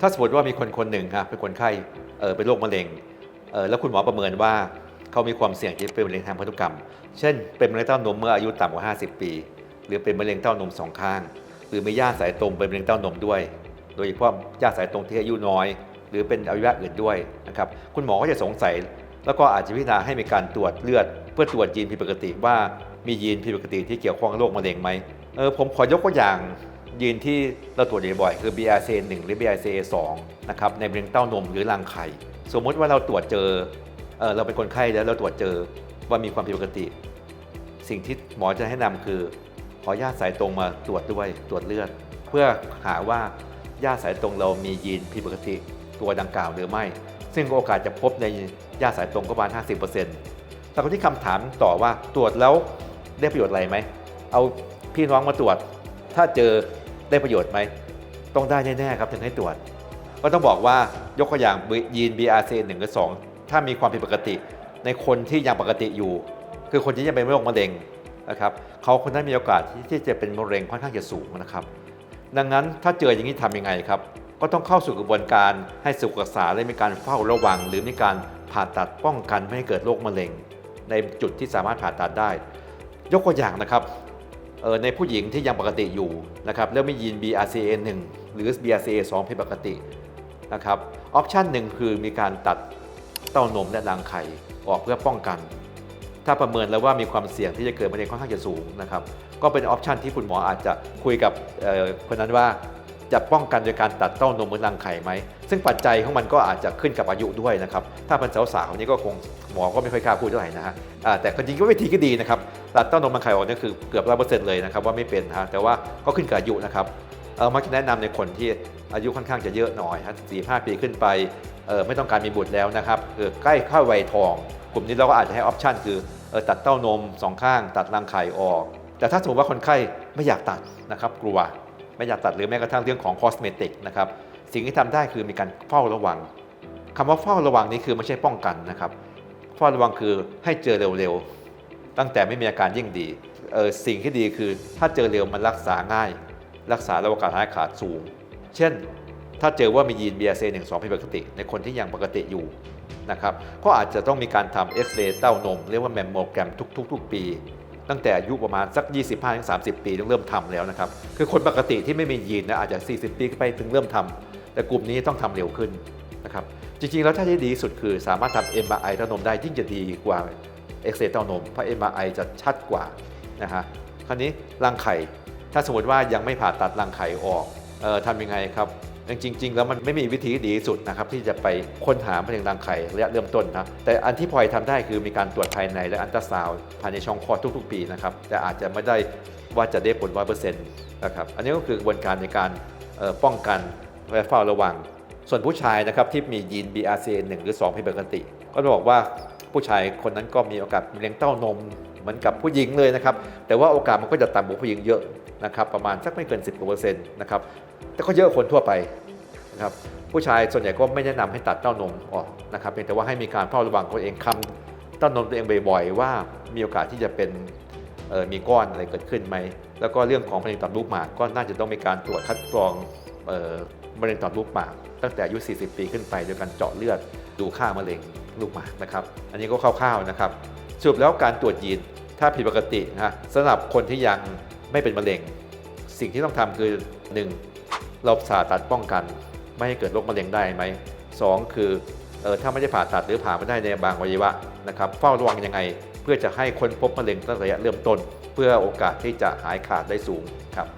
ถ้าสมมติว่ามีคนคนหนึ่งครับเป็นคนไข้เออเป็นโรคมะเร็งเออแล้วคุณหมอประเมินว่าเขามีความเสี่ยงที่เป็นมะเร็งทางพันธุกรรม เช่น เป็นมะเร็งเต้านมเมื่ออายุต่ำกว่า 50 ปี หรือเป็นมะเร็งเต้านมสองข้าง หรือมีญาติสายตรงเป็นมะเร็งเต้านมด้วย โดยเฉพาะญาติสายตรงที่อายุน้อย หรือเป็นอวัยวะอื่นด้วยนะครับคุณหมอก็จะสงสัย แล้วก็อาจจะพิจารณาให้มีการตรวจเลือด เพื่อตรวจยีนผิดปกติว่ามียีนผิดปกติที่เกี่ยวข้องกับโรคมะเร็งไหมเออผมขอยกตัวอย่าง ยีนที่เราตรวจบ่อยคือ BRCA1 หรือ BRCA2 นะครับในเร็งเต้านมหรือรังไข่ สมมุติว่าเราตรวจเจอเออเราเป็นคนไข้แล้วเราตรวจเจอว่ามีความผิดปกติ สิ่งที่หมอจะให้นำคือ ขอญาติสายตรงมาตรวจด้วยตรวจเลือด เพื่อหาว่าญาติสายตรงเรามียีนผิดปกติตัวดังกล่าวหรือไม่ ซึ่งโอกาสจะพบในญาติสายตรงก็ประมาณ 50%แต่คนที่คำถามต่อว่าตรวจแล้วได้ประโยชน์อะไรไหมเอาพี่น้องมาตรวจถ้าเจอ ได้ประโยชน์ไหม ต้องได้แน่ๆครับถึงให้ตรวจ ก็ต้องบอกว่ายกตัวอย่างยีน BRCA1 หรือ 2 ถ้ามีความผิดปกติ ในคนที่ยังปกติอยู่ คือคนที่ยังเป็นโรคมะเร็งนะครับเขาคนนั้นมีโอกาสที่จะเป็นมะเร็งค่อนข้างจะสูงนะครับ ดังนั้นถ้าเจออย่างนี้ทำยังไงครับ ก็ต้องเข้าสู่กระบวนการให้สุขศึกษาและมีการเฝ้าระวัง หรือมีการผ่าตัดป้องกันไม่ให้เกิดโรคมะเร็ง ในจุดที่สามารถผ่าตัดได้ ยกตัวอย่างนะครับ ในผู้หญิงที่ยังปกติอยู่นะครับแล้วมียีน BRCA1 หรือ BRCA2 ผิดปกตินะครับออปชันหนึ่งคือมีการตัดเต้านมและรังไข่ออกเพื่อป้องกัน ถ้าประเมินแล้วว่ามีความเสี่ยงที่จะเกิดมะเร็งค่อนข้างจะสูงนะครับก็เป็นออปชันที่คุณหมออาจจะคุยกับคนนั้นว่า จะป้องกันโดยการตัดเต้านมหรือรังไข่ไหม ซึ่งปัจจัยของมันก็อาจจะขึ้นกับอายุด้วยนะครับ ถ้าเป็นสาวๆนี่ก็คงหมอก็ไม่ค่อยกล้าพูดเท่าไหร่นะฮะแต่จริงๆก็วิธีก็ดีนะครับ ตัดเต้านมรังไข่ออกนี่คือเกือบร้อยเปอร์เซ็นต์เลยนะครับว่าไม่เป็นนะฮะแต่ว่าก็ขึ้นกับอายุนะครับเออมักจะแนะนำในคนที่อายุค่อนข้างจะเยอะหน่อยฮะสี่ห้าปีขึ้นไปเออไม่ต้องการมีบุตรแล้วนะครับเออใกล้เข้าวัยทอง กลุ่มนี้เราก็อาจจะให้ออปชันคือเออตัดเต้านมสองข้าง ตัดรังไข่ออก แต่ถ้าสมมติว่าคนไข้ไม่อยากตัดนะครับกลัว ไม่อยากตัดหรือแม้กระทั่งเรื่องของคอสเมติกนะครับสิ่งที่ทำได้คือมีการเฝ้าระวังคำว่าเฝ้าระวังนี้คือไม่ใช่ป้องกันนะครับเฝ้าระวังคือให้เจอเร็วๆ ตั้งแต่ไม่มีอาการยิ่งดีเออสิ่งที่ดีคือถ้าเจอเร็วมันรักษาง่าย รักษาระโอกาสหายขาดสูง เช่น ถ้าเจอว่ามียีน BRCA1 2ผิดปกติ ในคนที่ยังปกติอยู่นะครับก็อาจจะต้องมีการทำเอ็กซเรย์เต้านม เรียกว่าแมมโมแกรมทุก ๆ ปี ตั้งแต่อายุประมาณสัก 25-30 ปีต้องเริ่มทำแล้วนะครับ คือคนปกติที่ไม่มียีนนะอาจจะ 40 ปีขึ้นไปถึงเริ่มทำแต่กลุ่มนี้ต้องทำเร็วขึ้นนะครับ จริงๆ แล้วถ้าที่ดีสุดคือสามารถทำ MRI เต้านมได้ยิ่งจะดีกว่าเอ็กซเรย์เต้านม เพราะ MRI จะชัดกว่านะฮะ คราวนี้รังไข่ ถ้าสมมติว่ายังไม่ผ่าตัดรังไข่ออกเออทำยังไงครับ จริง ๆ แล้วมันไม่มีวิธีที่ดีที่สุดนะครับที่จะไปค้นหามะเร็งรังไข่ระยะเริ่มต้นนะแต่อันที่พลอยทำได้คือมีการตรวจภายในและอันตราซาวด์ภายในช่องคลอดทุก ๆ ปีนะครับแต่อาจจะไม่ได้ว่าจะได้ผลร้อยเปอร์เซ็นต์นะครับอันนี้ก็คือกระบวนการในการป้องกันและเฝ้าระวัง ส่วนผู้ชายนะครับที่มียีน BRCA1 หรือ 2 ผิดปกติ ก็ต้องบอกว่าผู้ชายคนนั้นก็มีโอกาสมะเร็งเต้านมเหมือนกับผู้หญิงเลยนะครับแต่ว่าโอกาสมันก็จะต่ำกว่าผู้หญิงเยอะ นะครับประมาณสักไม่เกิน 10กว่าเปอร์เซ็นต์นะครับแต่ก็เยอะคนทั่วไปนะครับผู้ชายส่วนใหญ่ก็ไม่แนะนำให้ตัดเต้านมออกนะครับเพียงแต่ว่าให้มีการเฝ้าระวังตัวเองคำเต้านมตัวเองบ่อยๆ ว่ามีโอกาสที่จะเป็นมีก้อนอะไรเกิดขึ้นไหม แล้วก็เรื่องของมะเร็งต่อมลูกหมากก็น่าจะต้องมีการตรวจคัดกรองมะเร็งต่อมลูกหมาก ตั้งแต่อายุ 40 ปีขึ้นไปโดยการเจาะเลือดดูค่ามะเร็งลูกหมากนะครับ อันนี้ก็คร่าวๆนะครับสรุปแล้วการตรวจยีนถ้าผิดปกตินะสำหรับคนที่ยัง ไม่เป็นมะเร็ง สิ่งที่ต้องทำคือ 1. เราผ่าตัดป้องกัน ไม่ให้เกิดโรคมะเร็งได้ไหมสองคือเออถ้าไม่ได้ผ่าตัดหรือผ่าไม่ได้ในบางวัยวะนะครับเฝ้าระวังยังไง เพื่อจะให้คนพบมะเร็งตั้งแต่ระยะเริ่มต้น เพื่อโอกาสที่จะหายขาดได้สูงครับ